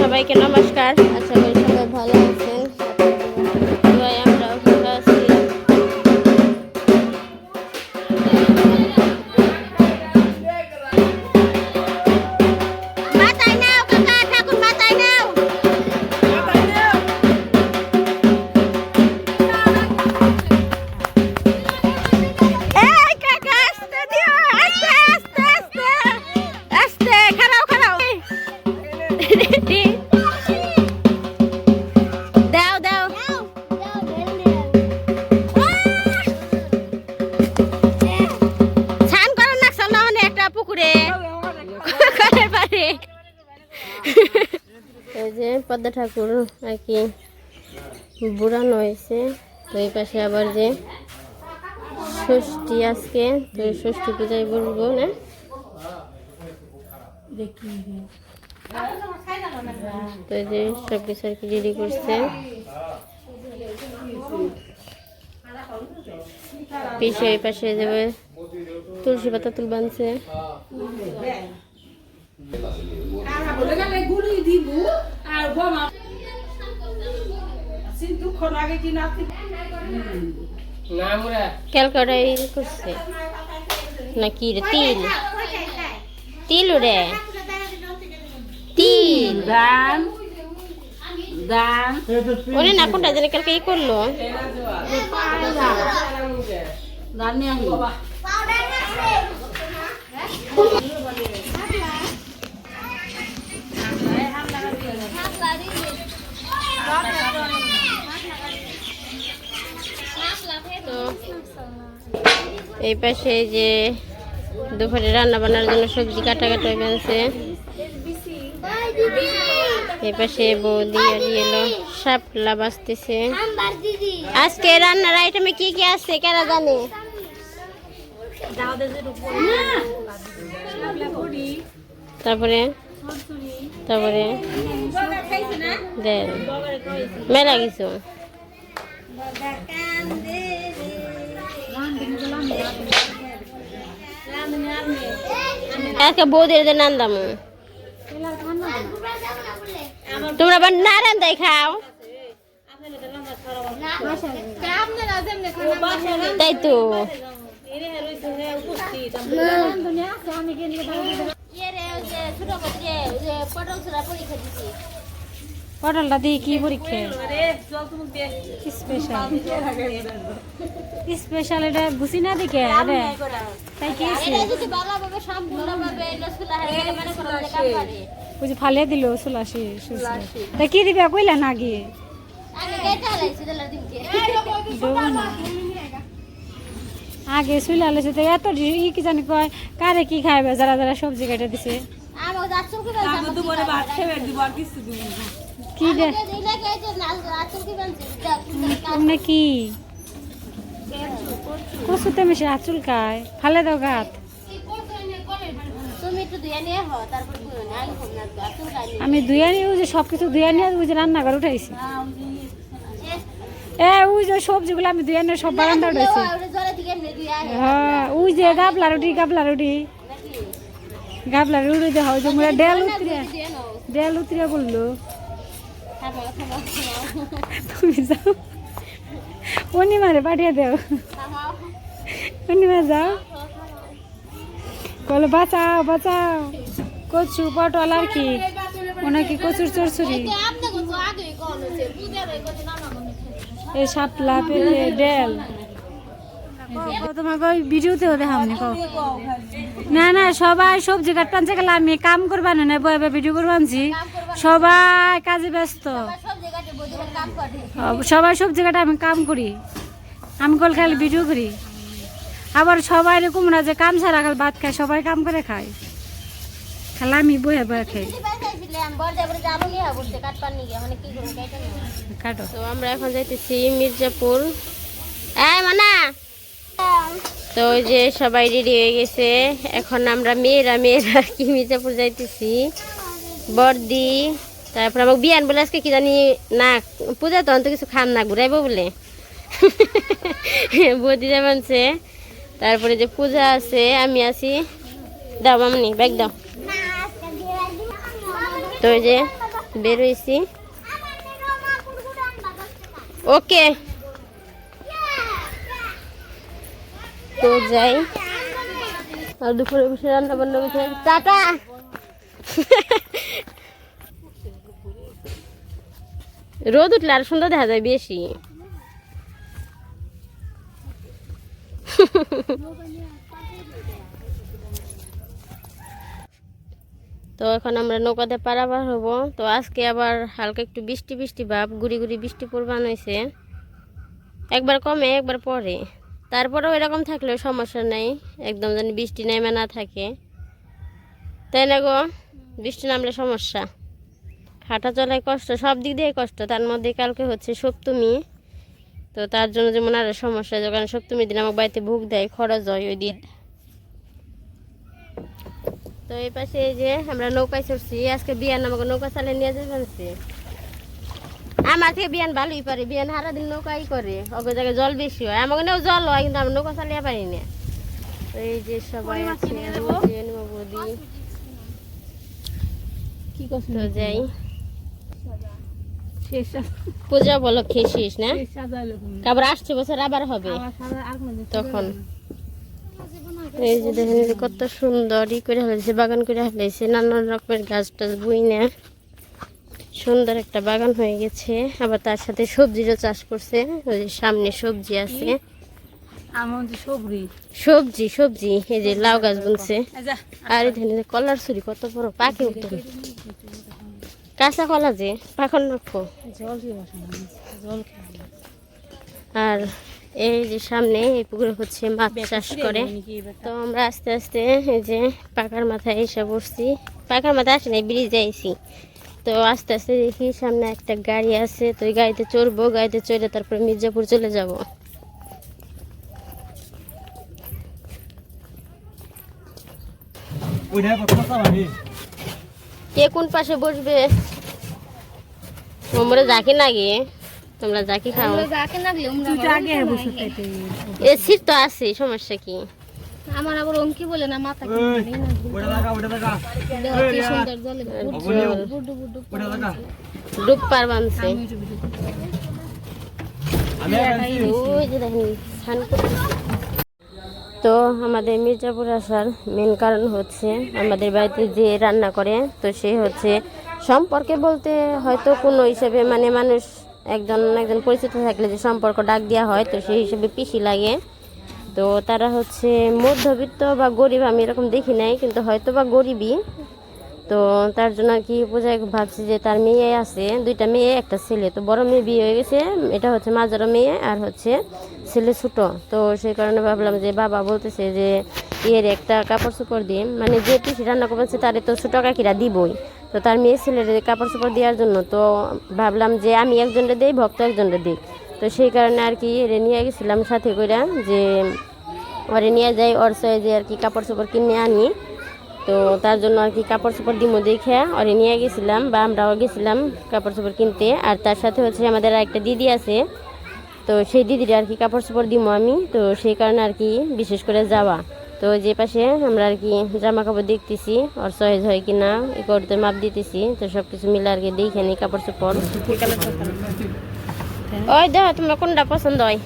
সবাইকে নমস্কার। আশা যে পদ্মা ঠাকুর আর কি বুড়ানো হয়েছে, তো এই পাশে আবার যে ষষ্ঠী আজকে, তো ষষ্ঠী পূজায় বসবো না? তো এই যে সব কিছু আর কি রেডি করছে। পিছে এই পাশে যাবে তুলসী পাতা তুল বানছে ক্যালকাটাই করছে না কি রে তিল? তিল রে। তিল। দান দান। ওরে না কোনটা যেন কালকে ই করল? দান নিয়ে তো এই পাশে যে দুপুরে রান্না বান্নার জন্য সবজি কাটা কাটা বেঁধেছে এই পাশে বৌদি আর এলো শাপলা বাঁচতেছে। আজকে রান্নার আইটেমে কি কি আছে কেনা জানে? তারপরে তারপরে মেলা কিছু। আজকে বৌদির নান্দাম তোমরা আবার নারায়ণ দাই খাও। তাই তো। পটলটা দিয়ে কি পরীক্ষা? স্পেশাল স্পেশাল এটা বুঝি না দেখে রে তাই কি বুঝি ফালিয়ে দিল সুলাসি তা কি দিবে কইলা না গিয়ে। আগে শুইলে আলেছে তো এত ই কি জানি কয় কারে কি খাইবে যারা যারা সবজি কেটে দিছে। দুপুরে ভাত খেয়ে দিব। আর কিছু দিব না। কি দে কচুতে মিশে আচুল খায় ফালে দাও গাত। আমি ধুয়ে নিয়ে সব কিছু ধুয়ে নিয়ে রান্নাঘর উঠাইছি। যে সবজিগুলো আমি নিয়ে সব বারান্দা উঠেছি হ্যাঁ যে রুটি, গাবলা রুটি। ডেল ডেল উতরে বলল। থামো থামো তুমি যাও। অনিমারে পাঠিয়ে দেও। অনিমা যাও। বলো, বাঁচাও বাঁচাও। কচু, পটল আর কি। ওনা কি কচুর চরচুরি। এই শাপলা পেলে ডেল। তোমাকে ওই ভিডিওতেও দেখামনি কও। না না সবাই সবজি কাটপানছে গেলে আমি কাম করবা না বয়ে বয়ে ভিডিও করবানছি সবাই কাজে ব্যস্ত। সবাই সবজি কাটে আমি কাম করি। আমি কল খালি ভিডিও করি। আবার সবাই এরকম না যে কাম ছাড়া খালি ভাত খায় সবাই কাম করে খায়। খালি আমি বয়ে বয়ে খাই। কাট। তো আমরা এখন যাইতেছি মির্জাপুর। এই মানা! তো ওই যে সবাই রেডি হয়ে গেছে। এখন আমরা মেয়েরা মেয়েরা কি মির্জাপুর যাইতেছি। বর্দি, তারপর আমাকে বিয়ান বলে আজকে কি জানি না, পূজা তখন তো কিছু খান না, ঘুরাইবো বলে। বৌদি মানছে। তারপরে যে পূজা আছে, আমি আছি। দাও মামনি ব্যাগ দাও। তো যে বের হয়েছি ওকে। তো যাই। আর দুপুরে বসে রান্না বান্না বসে টাটা। রোদ উঠলে আর সুন্দর দেখা যায় বেশি। তো এখন আমরা নৌকাতে পারাবার হব। তো আজকে আবার হালকা একটু বৃষ্টি বৃষ্টি ভাব, গুড়ি গুড়ি বৃষ্টি পড়বান হয়েছে একবার কমে, একবার পরে তারপরেও এরকম থাকলেও সমস্যা নেই, একদম যেন বৃষ্টি নেমে না থাকে। তাই না গো? বৃষ্টি নামলে সমস্যা। হাঁটা চলায় কষ্ট, সব দিক দিয়ে কষ্ট। তার মধ্যে কালকে হচ্ছে সপ্তমী। তো তার জন্য যেমন আরও সমস্যা, যখন সপ্তমীর দিন আমার বাড়িতে ভোগ দেয়, খরচ হয় ওই দিন। তো এই পাশে এই যে আমরা নৌকায় চড়ছি। আজকে বিয়ান আমাকে নৌকা চালিয়ে নিয়ে আনছে আমার থেকে বিয়ান ভালোই পারে। বিয়ান সারা দিন নৌকাই করে। অগো জায়গায় জল বেশি হয়। আমাকে নেও জল হয় কিন্তু আমরা নৌকা চালিয়ে পারি না। তো এই যে সবাই আছে বৌদি। কি তো যাই। পূজা উপলক্ষে শেষ না? তারপর আসছে বছর আবার হবে। তখন। এই যে দেখেন কত সুন্দর ই করে হয়েছে বাগান করে হয়েছে নানান রকমের গাছ টাছ বই না সুন্দর একটা বাগান হয়ে গেছে। আবার তার সাথে সবজিরও চাষ করছে ওই যে সামনে সবজি আছে। সবরি সবজি। সবজি এই যে লাউ গাছ বুনছে। আচ্ছা। আর এই ধানে কলার ছুরি কত বড় পাকে উঠে কাঁচা কলা যে পাখন রাখো খেয়ে আর এই যে সামনে এই পুকুরে হচ্ছে মাছ চাষ করে। তো আমরা আস্তে আস্তে এই যে পাকার মাথায় এসে বসছি পাকার মাথায় আসি নাই ব্রিজে আইছি। তো আস্তে আস্তে দেখি সামনে একটা গাড়ি আছে তো ওই গাড়িতে চড়বো গাড়িতে চড়ে তারপরে মির্জাপুর চলে যাব। কে কোন পাশে বসবে? তোমরা যাকে নাগে তোমরা যাকে খাও। তুই তো আছে সমস্যা কি? আমার আবার অঙ্কি বলে না মাথা ডুব পার বানছে। ওই যে দেখেন স্নান করতেছে। তো আমাদের মির্জাপুর আসার মেন কারণ হচ্ছে আমাদের বাড়িতে যে রান্না করে তো সে হচ্ছে সম্পর্কে বলতে হয়তো কোনো হিসেবে মানে মানুষ একজন একজন পরিচিত থাকলে যে সম্পর্ক ডাক দেওয়া হয়, তো সেই হিসেবে পিসি লাগে। তো তারা হচ্ছে মধ্যবিত্ত বা গরিব, আমি এরকম দেখি নাই, কিন্তু হয়তো বা গরিবই। তো তার জন্য আর কি পূজায় ভাবছি যে তার মেয়ে আছে, দুইটা মেয়ে, একটা ছেলে। তো বড় মেয়ে বিয়ে হয়ে গেছে, এটা হচ্ছে মাঝারো মেয়ে আর হচ্ছে ছেলে ছোটো। তো সেই কারণে ভাবলাম যে বাবা বলতেছে যে এর একটা কাপড় চোপড় দিয়ে মানে যে পিসি রান্না করছে তারে তো ছোটো কাকিরা দিবই। তো তার মেয়ে ছেলের কাপড় চোপড় দেওয়ার জন্য তো ভাবলাম যে আমি একজনটা দিই, ভক্ত একজনটা দিই। তো সেই কারণে আর কি এরে নিয়ে গেছিলাম সাথে করে যে ওরে নিয়ে যাই, ওর যে আর কি কাপড় চোপড় কিনে আনি। তো তার জন্য আর কি কাপড় চোপড় দিমো দেখে ওরে নিয়ে গেছিলাম বা আমরাও গেছিলাম কাপড় চোপড় কিনতে। আর তার সাথে হচ্ছে আমাদের একটা দিদি আছে। তো সেই দিদির আর কি কাপড় চোপড় দিমো আমি। তো সেই কারণে আর কি বিশেষ করে যাওয়া। তো যে পাশে আমরা আর কি জামা কাপড় দেখতেছি, ওর সহেজ হয় কি না এ করতে মাপ দিতেছি, তো সব কিছু মিলে আর কি দেখে নিই, কাপড় চোপড়। ওই দেখো, তোমার কোনটা পছন্দ হয়?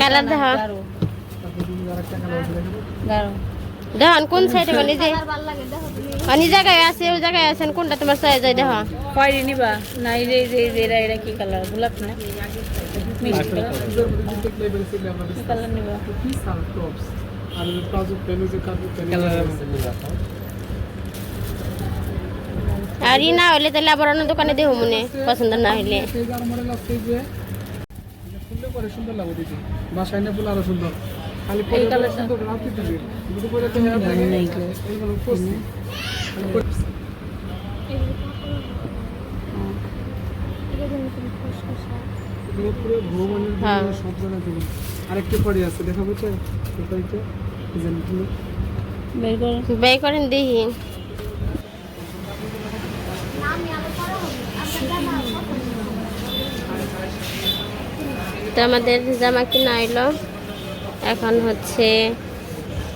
কালার দেখো। দেখুন কোন সাইডে মানে যে? অনি জায়গায় আছে, ওই জায়গায় আছেন কোনটা তোমার সহেজ হয় দেখো। কয়টি নিবা? না, এই যে এই যে এরা কি কালার? গোলাপ না? মিষ্টি কালার কি কালার নিবা। আর ই না হলে তাহলে আবার অন্য দোকানে দেবো মনে পছন্দ না হইলে। সুন্দর লাগবে দিদি বাসায় নিয়ে ফুল আরও সুন্দর। খালি এই সুন্দর রাখতে দিবি দুটো করে তো হেয়ার থাকে এইগুলো করছি এগুলো। পুরো ভগবানের হ্যাঁ। আরেকটা পরে আছে বের করেন দেখি। তো আমাদের জামা কিনা হইল। এখন হচ্ছে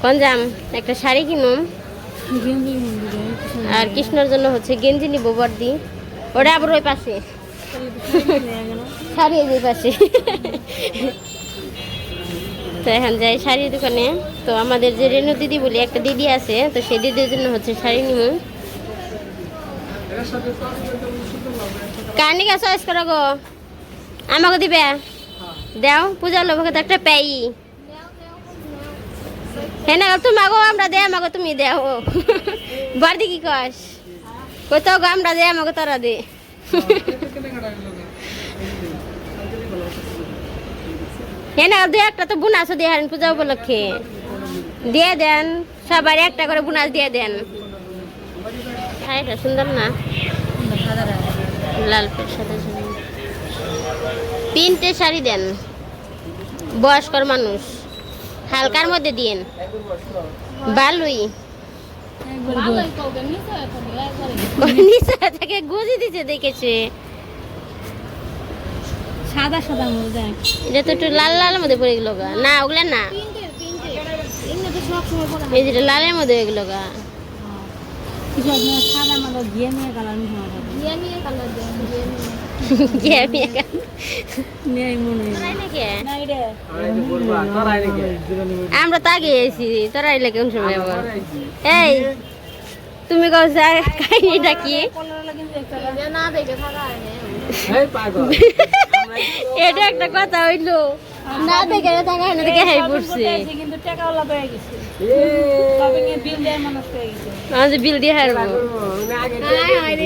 কোন জাম? একটা শাড়ি কিনুম। আর কৃষ্ণর জন্য হচ্ছে গেঞ্জি নিবো বর্দি। ওটা আবার ওই পাশে। শাড়ি এই পাশে। তো এখন যাই শাড়ির দোকানে। তো আমাদের যে রেণু দিদি বলি, একটা দিদি আছে, তো সেই দিদির জন্য হচ্ছে শাড়ি নিব কার্নিকা চয়েস করো গো? আমাকে দিবে? দাও পূজার লোভকে তো একটা পেই। হ্যাঁ না তুমি আগো আমরা দে আমাকে তুমি দেও। বাড়ি কি কস। কোথাও গো, আমরা দে আমাকে তোরা দে। হ্যাঁ না দু একটা তো বুনাস দিয়ে হারেন পূজা উপলক্ষে। দিয়ে দেন সবার একটা করে বুনাস দিয়ে দেন। শাড়িটা সুন্দর না। লাল পেট সাদা তিনটে শাড়ি দেন বয়স্কর মানুষ। হালকার মধ্যে দিন বালুই। কবে নিচে থেকে গুজি দিতে দেখেছে। সাদা সাদা মজা এটা তো একটু লাল লালের মধ্যে পড়ে গেল গা। না ওগুলা না। এই যেটা লালের মধ্যে হয়ে গেল গা। সাদা মতো ঘিয়ে নিয়ে কালার নিয়ে কালার নিয়ে। আমরা তো আগে এসেছি তোরা এলে কোন সময় এই তুমি কৌছে কাহিনীটা কি? না দেখে থাকা এটা একটা কথা হইল। না দেখে থাকা না দেখে হাই পড়ছে। কিন্তু গেছে বিল পেয়ে গেছে বিল দিয়ে হারবো হায় হায় হয়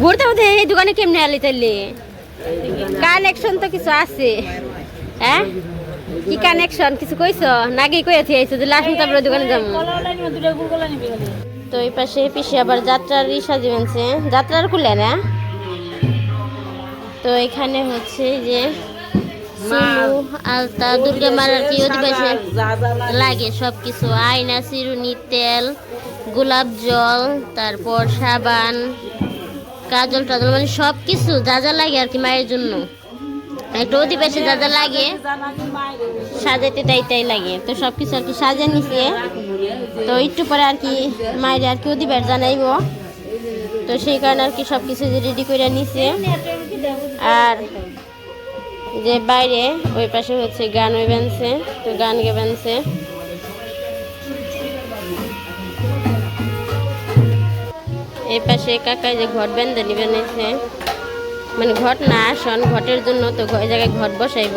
ঘুরতে ঘুরতে এই দোকানে কেমনে আলি তাইলে? কানেকশন তো কিছু আছে। হ্যাঁ? কি কানেকশন কিছু কইছো? নাকি কইয়াছি আইছো যে লাস্ট তারপরে দোকানে যাব। তো এই পাশে পিসে আবার যাত্রার রিসা দিবেনছে যাত্রার খুলে না? তো এখানে হচ্ছে যে আলতা, দুর্গা মার আর কি অধিবাসী লাগে সব কিছু আয়না, চিরুনি, তেল, গোলাপ জল, তারপর সাবান, কাজল টাজল মানে সব কিছু যা যা লাগে আর কি মায়ের জন্য। একটা অধিবাসী যা লাগে সাজাতে তাই তাই লাগে। তো সব কিছু আর কি সাজা নিছে। তো একটু পরে আর কি মায়ের আর কি অধিবার জানাইব। তো সেই কারণে আর কি সব কিছু রেডি করে নিছে। আর যে বাইরে, ওই পাশে হচ্ছে গান ওই বানছে, তো গান গে বানছে। এই পাশে কাকা যে ঘট বেন্দানি বানাইছে মানে ঘট না আসন ঘটের জন্য তো ঘর জায়গায় ঘট বসাইব।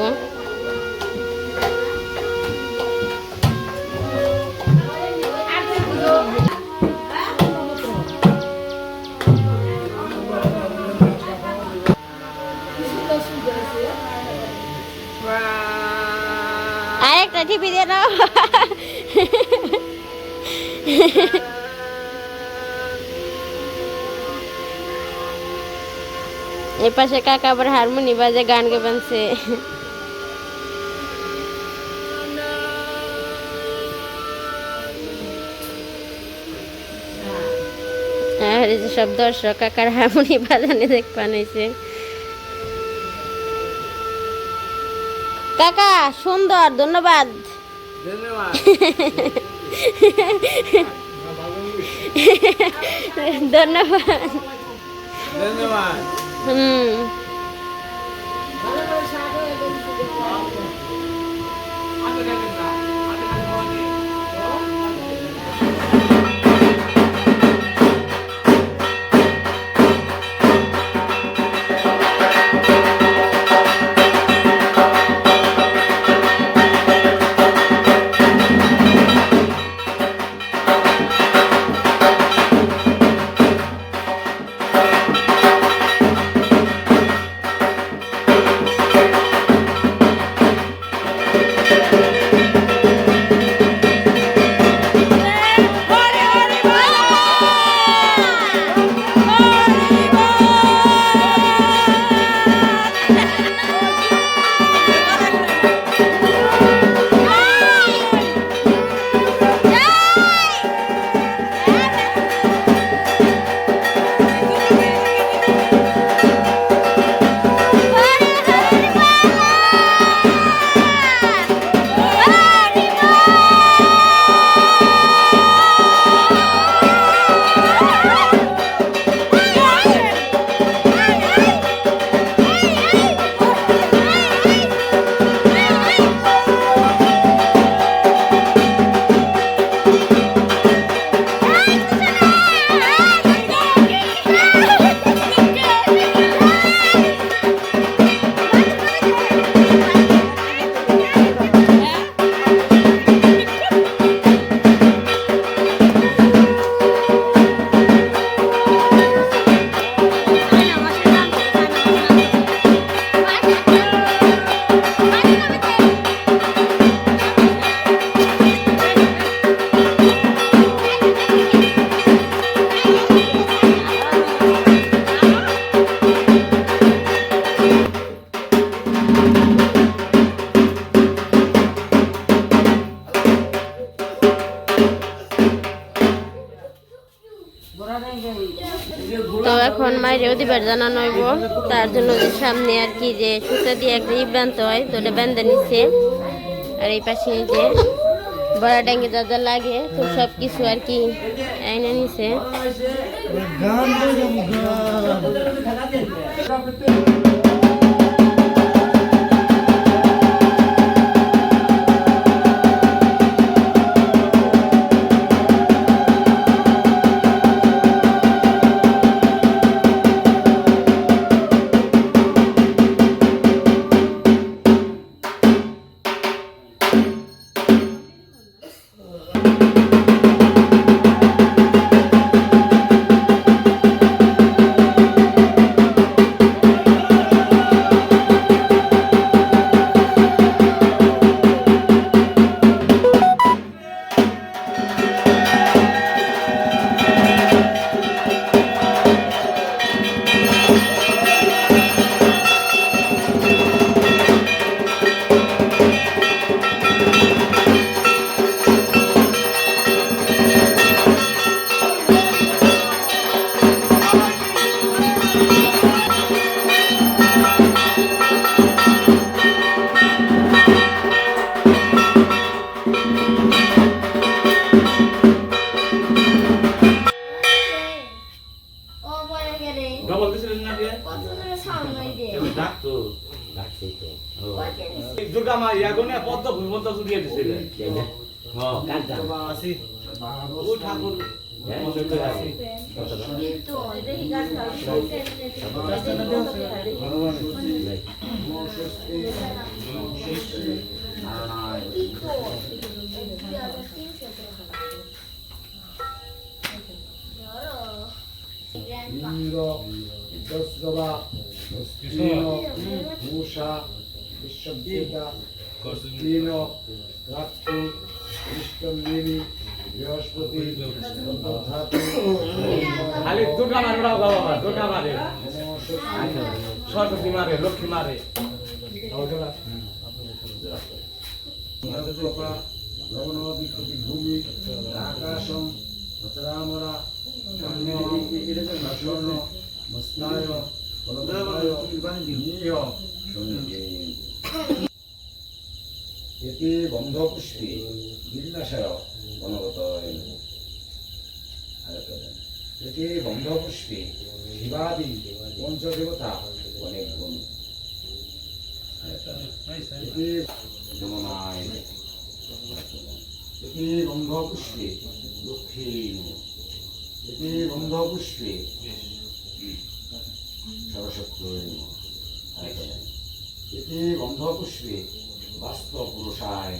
পাশে কাকা আবার হারমোনি বাজে, গান গে বানছে। আর এই যে সব দর্শক কাকার হারমোনি বাজানে দেখ পানাইছে কাকা, সুন্দর, ধন্যবাদ। ধন্যবাদ। ধন্যবাদ। ধন্যবাদ মায়ের জানানো হইব। তার জন্য যে সামনে আর কি যে সুতা দিয়ে একটা ই বানতে হয়, তো ওটা বেঁধে নিচ্ছে আর এই পাশে যে বড়া ট্যাঙ্কে যা যা লাগে, তো সব কিছু আর কি এনে নিছে। Miro, Dostova, Dostino, Musha, Vishabdita, Costino, Rattu, Vishtambini, বৃহস্পতি খালি দুর্গা মারে ওরাও গাওয়া আমার দুর্গা মারে। সরস্বতী মারে, লক্ষ্মী মারে। ভূমি আকাশম রামরা স্বর্ণ মস্তায় এতে গন্ধপুষ্পে বিন্যাসায় গণগত এতে গন্ধপুষ্পে শিবাদি পঞ্চদেবতা অনেক গুণ যমুনায় এতে গন্ধপুষ্পে দক্ষিণ, এতে সরস্বতী এতে গন্ধপুষ্পে বাস্তব পুরুষায়।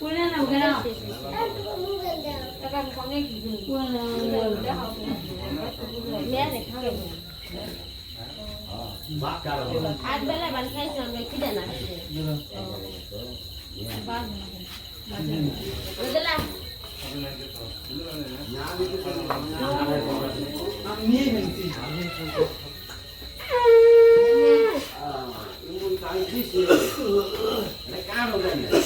গন্ধপুষ্পে ভগবত রায় একটা দেন। এতে গন্ধপুষ্পে সর্বেভূ দেবী গুণ এতে গন্ধপুষ্পে অনপা গুরুবে আট বেলা বান খাইছি আমরা কি দেন বুঝলা এটা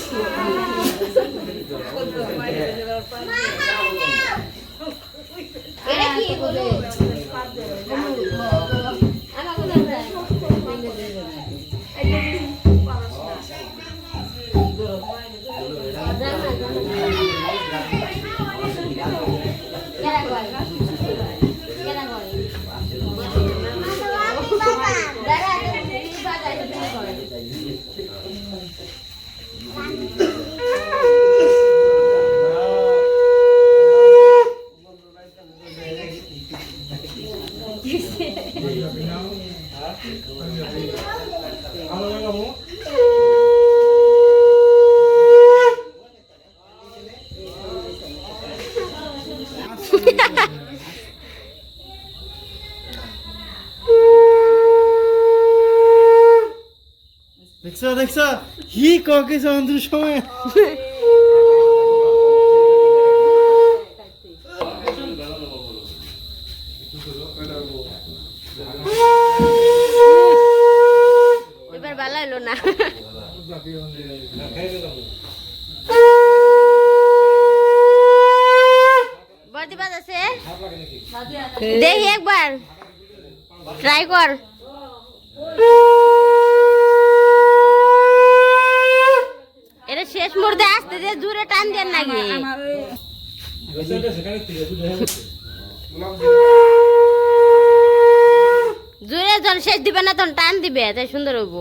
ককে সমুদ্র সময়? এবার ভালো হলো না। আছে? দেখি একবার। ট্রাই কর এটা শেষ মুহূর্তে আসতে দিয়ে দূরে টান দেন নাকি জোরে যখন শেষ দিবে না, তখন টান দিবে, তাই সুন্দর হব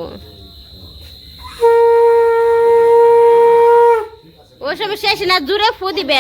ওই সব শেষ না জোরে ফু দিবে